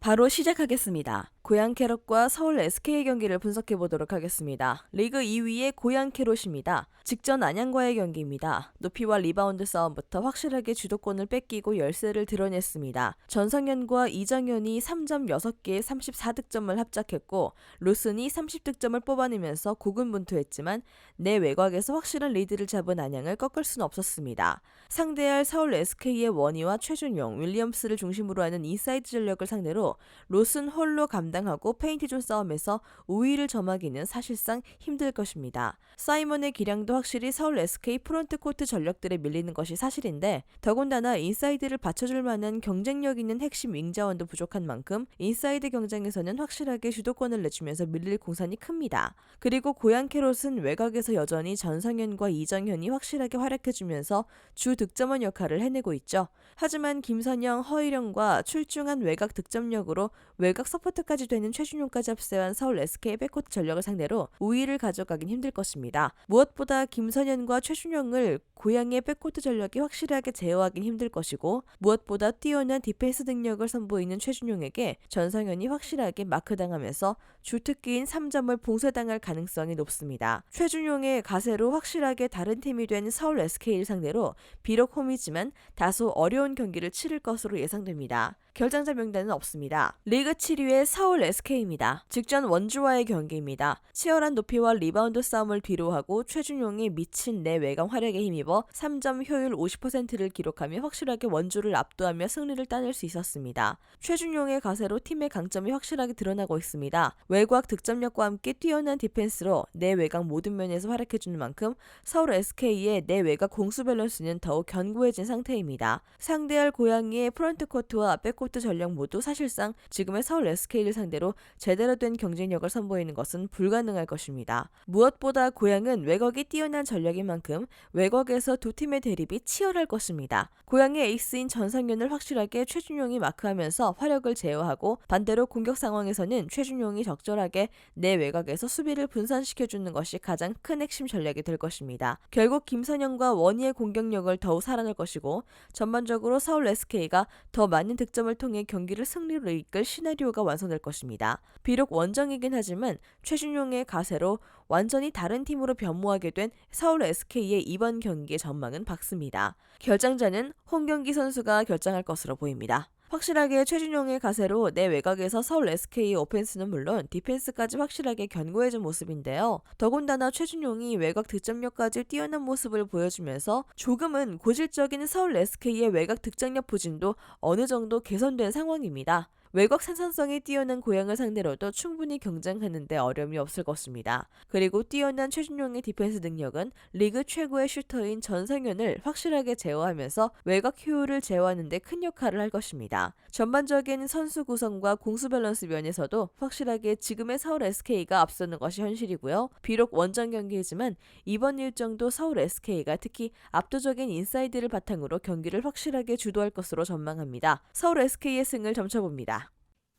바로 시작하겠습니다. 고양 캐럿과 서울 SK 경기를 분석해 보도록 하겠습니다. 리그 2위의 고양 캐럿입니다. 직전 안양과의 경기입니다. 높이와 리바운드 싸움부터 확실하게 주도권을 뺏기고 열세를 드러냈습니다. 전성현과 이정현이 3점 6개에 34득점을 합작했고 로슨이 30득점을 뽑아내면서 고군분투했지만 내 외곽에서 확실한 리드를 잡은 안양을 꺾을 수는 없었습니다. 상대할 서울 SK의 원희와 최준용, 윌리엄스를 중심으로 하는 인사이드 전력을 상대로 로슨 홀로 감당하고 페인트존 싸움에서 우위를 점하기는 사실상 힘들 것입니다. 사이먼의 기량도 확실히 서울 SK 프론트 코트 전력들에 밀리는 것이 사실인데 더군다나 인사이드를 받쳐줄 만한 경쟁력 있는 핵심 윙자원도 부족한 만큼 인사이드 경쟁에서는 확실하게 주도권을 내주면서 밀릴 공산이 큽니다. 그리고 고양 캐롯은 외곽에서 여전히 전성현과 이정현이 확실하게 활약해주면서 주 득점원 역할을 해내고 있죠. 하지만 김선영, 허일영과 출중한 외곽 득점력 으로 외곽 서포트까지 되는 최준용까지 합세한 서울 SK 백코트 전력을 상대로 우위를 가져가긴 힘들 것입니다. 무엇보다 김선현과 최준용을 고양이의 백코트 전력이 확실하게 제어하긴 힘들 것이고 무엇보다 뛰어난 디펜스 능력을 선보이는 최준용에게 전성현이 확실하게 마크당하면서 주특기인 3점을 봉쇄당할 가능성이 높습니다. 최준용의 가세로 확실하게 다른 팀이 된 서울 SK를 상대로 비록 홈이지만 다소 어려운 경기를 치를 것으로 예상됩니다. 결장자 명단은 없습니다. 리그 7위의 서울 SK입니다. 직전 원주와의 경기입니다. 치열한 높이와 리바운드 싸움을 뒤로하고 최준용이 미친 내 외곽 활약에 힘입어 3점 효율 50%를 기록하며 확실하게 원주를 압도하며 승리를 따낼 수 있었습니다. 최준용의 가세로 팀의 강점이 확실하게 드러나고 있습니다. 외곽 득점력과 함께 뛰어난 디펜스로 내 외곽 모든 면에서 활약해주는 만큼 서울 SK의 내 외곽 공수 밸런스는 더욱 견고해진 상태입니다. 상대할 고양이의 프런트 코트와 백코트 전력 모두 사실상 지금의 서울 SK를 상대로 제대로 된 경쟁력을 선보이는 것은 불가능할 것입니다. 무엇보다 고양은 외곽이 뛰어난 전력인 만큼 외곽에 서 두 팀의 대립이 치열할 것입니다. 고양의 에이스인 전상현을 확실하게 최준용이 마크하면서 화력을 제어하고 반대로 공격 상황에서는 최준용이 적절하게 내 외곽에서 수비를 분산시켜주는 것이 가장 큰 핵심 전략이 될 것입니다. 결국 김선영과 원희의 공격력을 더욱 살아낼 것이고 전반적으로 서울 SK가 더 많은 득점을 통해 경기를 승리로 이끌 시나리오가 완성될 것입니다. 비록 원정이긴 하지만 최준용의 가세로 완전히 다른 팀으로 변모하게 된 서울 SK의 이번 경기 의 전망은 밝습니다. 결장자는 홍경기 선수가 결정할 것으로 보입니다. 확실하게 최준용의 가세로 내 외곽에서 서울 SK의 오펜스는 물론 디펜스까지 확실하게 견고해진 모습인데요. 더군다나 최준용이 외곽 득점력까지 뛰어난 모습을 보여주면서 조금은 고질적인 서울 SK의 외곽 득점력 부진도 어느 정도 개선된 상황입니다. 외곽 생산성이 뛰어난 고향을 상대로도 충분히 경쟁하는데 어려움이 없을 것입니다. 그리고 뛰어난 최준용의 디펜스 능력은 리그 최고의 슈터인 전성현을 확실하게 제어하면서 외곽 효율을 제어하는 데 큰 역할을 할 것입니다. 전반적인 선수 구성과 공수 밸런스 면에서도 확실하게 지금의 서울 SK가 앞서는 것이 현실이고요. 비록 원정 경기이지만 이번 일정도 서울 SK가 특히 압도적인 인사이드를 바탕으로 경기를 확실하게 주도할 것으로 전망합니다. 서울 SK의 승을 점쳐봅니다.